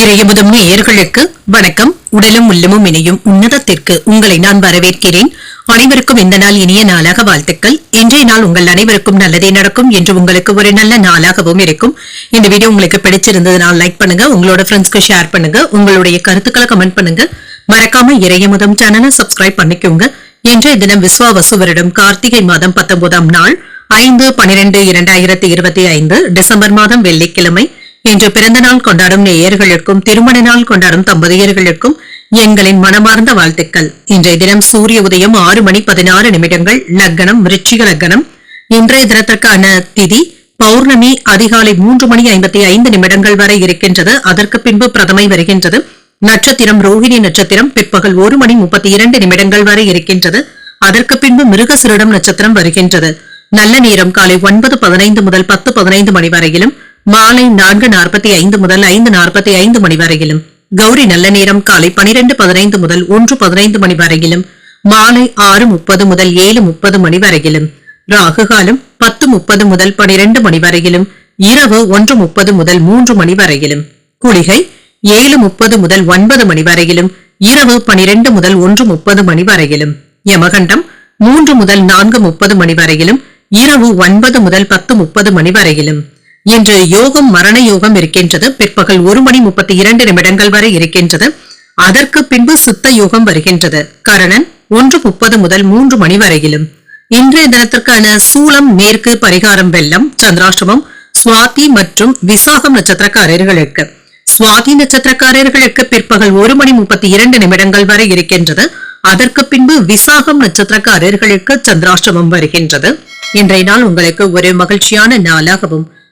இறையமுதம் நேயர்களுக்கு வணக்கம். உடலும் உள்ளமும் இணையும் உன்னதத்திற்கு உங்களை நான் வரவேற்கிறேன். அனைவருக்கும் இந்த நாள் இனிய நாளாக வாழ்த்துக்கள். இன்றைய நாள் உங்கள் அனைவருக்கும் நல்லதே நடக்கும் என்று உங்களுக்கு ஒரு நல்ல நாளாகவும் இருக்கும். இந்த வீடியோ உங்களுக்கு பிடிச்சிருந்ததுனால் லைக் பண்ணுங்க உங்களோட ஃப்ரெண்ட்ஸ்க்கு ஷேர் பண்ணுங்க உங்களுடைய கருத்துக்களை கமெண்ட் பண்ணுங்க. மறக்காம இறையமுதம் சேனலை சப்ஸ்கிரைப் பண்ணிக்கோங்க. இன்றைய தினம் விஸ்வாவசு வருடம் கார்த்திகை மாதம் பத்தொன்பதாம் நாள் ஐந்து பனிரெண்டு இரண்டாயிரத்தி இருபத்தி ஐந்து டிசம்பர் மாதம் வெள்ளிக்கிழமை. இன்று பிறந்த நாள் கொண்டாடும் நேயர்களுக்கும் திருமண நாள் கொண்டாடும் தம்பதியர்களுக்கும் எங்களின் மனமார்ந்த வாழ்த்துக்கள். இன்றைய தினம் சூரிய உதயம் ஆறு மணி பதினாறு நிமிடங்கள். லக்னம் ரிச்சிக லக்னம். இன்றைய தினத்திற்கான திதி பௌர்ணமி அதிகாலை மூன்று மணி ஐம்பத்தி ஐந்து நிமிடங்கள் வரை இருக்கின்றது. அதற்கு பின்பு பிரதமை வருகின்றது. நட்சத்திரம் ரோஹிணி நட்சத்திரம் பிற்பகல் ஒரு மணி முப்பத்தி இரண்டு நிமிடங்கள் வரை இருக்கின்றது. அதற்கு பின்பு மிருகசிரிடம் நட்சத்திரம் வருகின்றது. நல்ல நேரம் காலை ஒன்பது பதினைந்து முதல் பத்து பதினைந்து மணி வரையிலும் மாலை நான்கு நாற்பத்தி ஐந்து முதல் ஐந்து நாற்பத்தி ஐந்து மணி வரையிலும் கௌரி நல்ல நேரம் காலை பனிரெண்டு பதினைந்து முதல் ஒன்று பதினைந்து மணி வரையிலும் மாலை ஆறு முப்பது முதல் ஏழு முப்பது மணி வரையிலும் ராகு காலம் பத்து முப்பது முதல் பனிரெண்டு மணி வரையிலும் இரவு ஒன்று முப்பது முதல் மூன்று மணி வரையிலும் குளிகை ஏழு முப்பது முதல் ஒன்பது மணி வரையிலும் இரவு பனிரெண்டு முதல் ஒன்று முப்பது மணி வரையிலும் யமகண்டம் மூன்று முதல் நான்கு முப்பது மணி வரையிலும் இரவு ஒன்பது முதல் பத்து முப்பது மணி வரையிலும் இன்று யோகம் மரண யோகம் இருக்கின்றது. பிற்பகல் ஒரு மணி முப்பத்தி இரண்டு நிமிடங்கள் வரை இருக்கின்றது. அதற்கு பின்பு சித்த யோகம் வருகின்றது. கரணன் ஒன்று முப்பது முதல் மூன்று மணி வரையிலும். இன்றைய தினத்திற்கான சூலம் மேற்கு பரிகாரம் வெள்ளம் சந்திராஷ்டமம் சுவாதி மற்றும் விசாகம் நட்சத்திரக்காரர்களுக்கு. சுவாதி நட்சத்திரக்காரர்களுக்கு பிற்பகல் ஒரு மணி முப்பத்தி இரண்டு நிமிடங்கள் வரை இருக்கின்றது. அதற்கு பின்பு விசாகம் நட்சத்திரக்காரர்களுக்கு சந்திராஷ்டமம் வருகின்றது. இன்றைய நாள் உங்களுக்கு ஒரு மகிழ்ச்சியான நாளாகவும்